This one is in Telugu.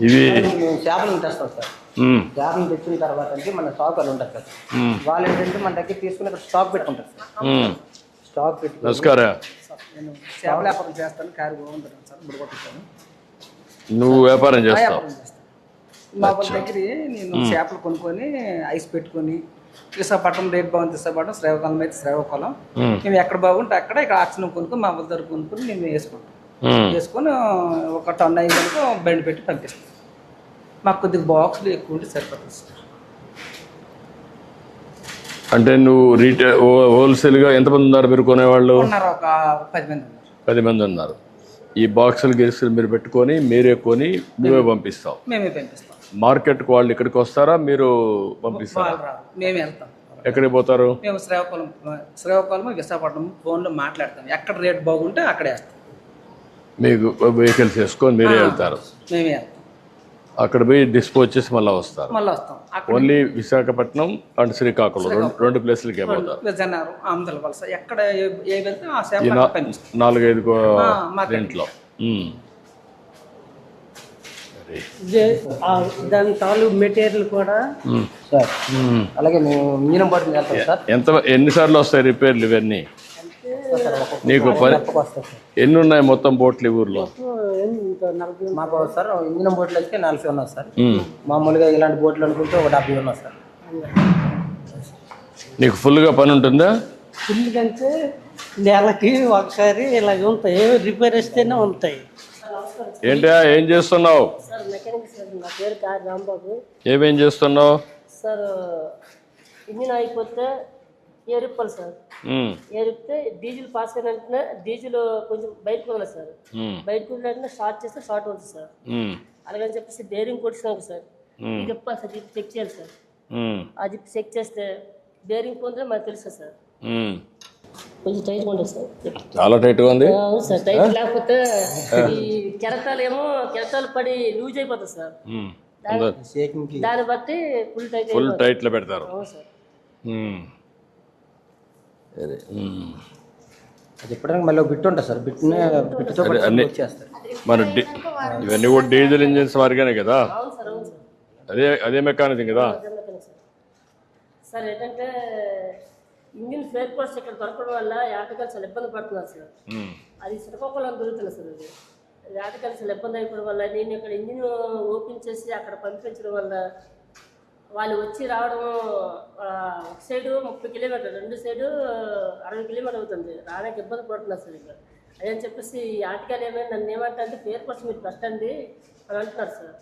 ఇవి చేపలను తెస్తాం సార్. చేపలను తెచ్చిన తర్వాత అంటే మన స్టాక్ అని ఉంటుంది సార్ వాళ్ళు ఏంటంటే మన దగ్గర తీసుకుని ఇక్కడ స్టాక్ పెట్టుకుంటారు సార్. స్టాక్ పెట్టుకుని నమస్కారం. నేను చేపల వ్యాపారం చేస్తాను కారు బాగుంటుంది సార్ ఇప్పుడు కొట్టుతాను నువ్వు వ్యాపారం చేస్తావు. మా వాళ్ళ దగ్గర నేను చేపలు కొనుక్కొని ఐస్ పెట్టుకొని విశాఖపట్నం రేట్ బాగుంది విశాఖపట్నం శ్రీకాకుళం అయితే శ్రీకాకుళం మేము ఎక్కడ బాగుంటే అక్కడ ఇక్కడ ఆక్సిజన్ కొనుక్కొని మా వాళ్ళ దగ్గర కొనుక్కొని మేము వేసుకుంటాం. మ్మ్. వేసుకొని ఒక టన్ అయిన కనుక బండి పెట్టి పంపిస్తాం మాకు కొద్దిగా బాక్సులు ఎక్కువ ఉంటే సరిపోతుంది సార్. అంటే నువ్వు రీటైల్ హోల్సేల్గా ఎంతమంది ఉన్నారు మీరు కొనేవాళ్ళు? ఉన్నారు ఒక పది మంది ఉన్నారు. పది మంది ఉన్నారు. ఈ బాక్సులు గిరిసులు మీరు పెట్టుకొని మీరే కొని నువ్వే పంపిస్తావు మేమే పంపిస్తాం. మార్కెట్కి వాళ్ళు ఇక్కడికి వస్తారా? మీరు పంపిస్తారా? మేమే వెళ్తాం. ఎక్కడికి పోతారు? మేము శ్రీకాకుళం శ్రీకాకుళం విశాఖపట్నం ఫోన్లో మాట్లాడతాం. ఎక్కడ రేట్ బాగుంటే అక్కడే వేస్తాం. మీకు వెహికల్స్ వేసుకొని మీరే వెళ్తారు. మేమే అక్కడ పోయి డిస్పోజ్ చేసి మళ్ళీ వస్తారు. మళ్ళీ వస్తాం. అక్కడ ఓన్లీ విశాఖపట్నం అండ్ శ్రీకాకుళం రెండు రెండు ప్లేసులకే పోతారు విజయనగరం ఆంధ్ర వలస. ఎక్కడ ఏ- ఏ వెళ్తే ఆ ఈ సేప నా- పంపిస్తాం నాలుగైదు కో- ఆ, మార్కెట్. దీంట్లో ఉమ్. జే- ఆ దాని తాలూకు మెటీరియల్ కూడా ఉమ్. సార్. ఉమ్. అలాగే మేము మీనం పట్టుకుని వెళ్తాం సార్. ఎంత ఎన్నిసార్లు వస్తాయి రిపేర్లు ఇవన్నీ? నీకు పని ఎన్ని ఉన్నాయి మొత్తం బోట్లు ఈ ఊర్లో? మాకు సార్ ఇంజనం బోట్లు అయితే నలభై ఉన్నాయి సార్. మామూలుగా ఇలాంటి బోట్లు అనుకుంటే ఒక డెబ్బై ఉన్నాయి సార్. నీకు ఫుల్గా పని ఉంటుందా? ఫుల్ కంటే నెలకి ఒకసారి ఇలాగ ఉంటాయి. రిపేర్ వస్తేనే ఉంటాయి. ఏంటా ఏం చేస్తున్నావు? సార్ మెకానిక్ సార్ నా పేరు కార్ రాంబాబు. ఏమేం చేస్తున్నావు? సార్ ఇంజిన్ అయిపోతే ఏరిప్పాలి సార్. ఉమ్. ఏరిపితే డీజిల్ పాస్ అయిన వెంటనే డీజిల్ కొంచెం బయటకు వదలదు సార్. బయటకు వదిలిన షార్ట్ చేస్తే షార్ట్ అవుతుంది సార్. అలాగని చెప్పేసి బేరింగ్ కొట్టినాక సార్. చెప్పాలి సార్ జిప్ చెక్ చేయాలి సార్. ఆ జిప్ చెక్ చేస్తే బేరింగ్ పోతే మనకు తెలుసు సార్. ఉమ్. కొంచెం టైట్గా ఉంటుంది సార్. చాలా టైట్గా ఉంది. అవును సార్ టైట్ లేకపోతే ఈ కెరటాలు ఏమో కెరటాలు పడి లూజ్ అయిపోతుంది సార్. దాన్ని బట్టి ఫుల్ టైట్ ఫుల్ టైట్లో పెడతారు. అవును సార్. సరే ఉమ్. అది ఎప్పుడైనా మళ్ళీ ఒక బిట్ ఉంటుంది సార్. బిట్నే బిట్తో అదే అన్ని చేస్తారు. మన డి ఇవన్నీ కూడా డీజిల్ ఇంజిన్స్ వారిగానే కదా? Sir sir. అదే అదే మెకానిజం కదా? అదే సార్. సార్ ఏంటంటే ఇంజిన్ ఫేర్ పార్ట్స్ ఇక్కడ దొరకడం వల్ల యాటకాలు చాలా ఇబ్బంది పడుతున్నారు సార్. ఉమ్. అది శ్రీకాకుళం దొరుకుతుంది సార్ అది. యాటకాలు చాలా ఇబ్బంది అయిపోవడం వల్ల నేను ఇక్కడ ఇంజిన్ ఓపెన్ చేసి అక్కడ పంపించడం వల్ల వాళ్ళు వచ్చి రావడం ఒక సైడు ముప్పై కిలోమీటర్ రెండు సైడు అరవై కిలోమీటర్ అవుతుంది. రావడానికి ఇబ్బంది పడుతున్నారు సార్ ఇక్కడ అదని చెప్పేసి ఆటగాలు ఆటకాలు ఏమైనా నన్ను ఏమంటే అంటే పేరు కోసం మీరు పెట్టండి అని అంటున్నారు సార్.